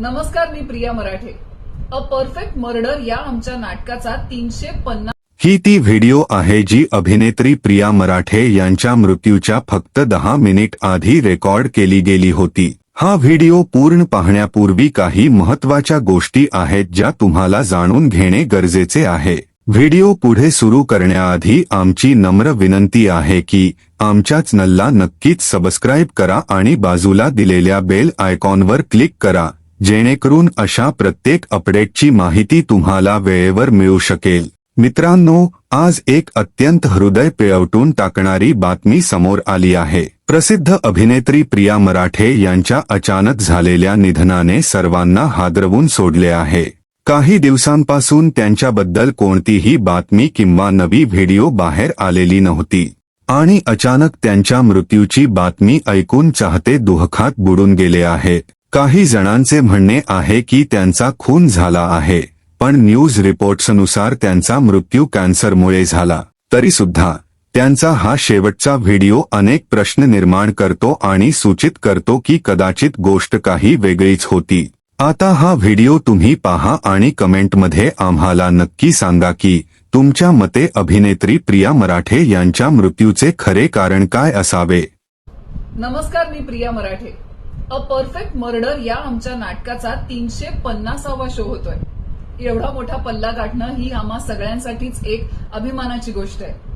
नमस्कार मी Priya Marathe. A perfect murder या आमच्या नाटकाचा तीनशे पन्नास ही ती व्हिडिओ आहे जी अभिनेत्री प्रिया मराठे यांच्या मृत्यूच्या फक्त दहा मिनिट आधी रेकॉर्ड केली गेली होती. हा व्हिडिओ पूर्ण पाहण्यापूर्वी काही महत्त्वाच्या गोष्टी आहेत ज्या तुम्हाला जाणून घेणे गरजेचे आहे. व्हिडिओ पुढे सुरू करण्याआधी आमची नम्र विनंती आहे की आमच्या चॅनलला नक्कीच सबस्क्राईब करा आणि बाजूला दिलेल्या बेल आयकॉनवर क्लिक करा. जेणेकरून अशा प्रत्येक अपडेटची माहिती तुम्हाला वेळेवर मिळू शकेल. मित्रांनो आज एक अत्यंत हृदय पिळवटून टाकणारी बातमी समोर आली आहे. प्रसिद्ध अभिनेत्री प्रिया मराठे यांच्या अचानक झालेल्या निधनाने सर्वांना हादरवून सोडले आहे. काही दिवसांपासून त्यांच्याबद्दल कोणतीही बातमी किंवा नवी व्हिडिओ बाहेर आलेली नव्हती. आणि अचानक त्यांच्या मृत्यूची बातमी ऐकून चाहते दुहखात बुडून गेले आहेत काही जणांचे म्हणणे आहे की त्यांचा खून झाला आहे पण न्यूज रिपोर्ट्सनुसार त्यांचा मृत्यू कॅन्सरमुळे झाला. तरी सुद्धा त्यांचा हा शेवटचा व्हिडिओ अनेक प्रश्न निर्माण करतो आणि सूचित करतो की कदाचित गोष्ट काही वेगळीच होती. आता हा व्हिडिओ तुम्ही पहा आणि कमेंटमध्ये आम्हाला नक्की सांगा की तुमच्या मते अभिनेत्री प्रिया मराठे यांच्या मृत्यूचे खरे कारण काय असावे? नमस्कार मी Priya Marathe. A perfect murder या आमच्या नाटकाचा तीनशे पन्नासावा शो होतोय. एवढा मोठा पल्ला गाठणं ही आम्हा सगळ्यांसाठीच एक अभिमानाची गोष्ट आहे.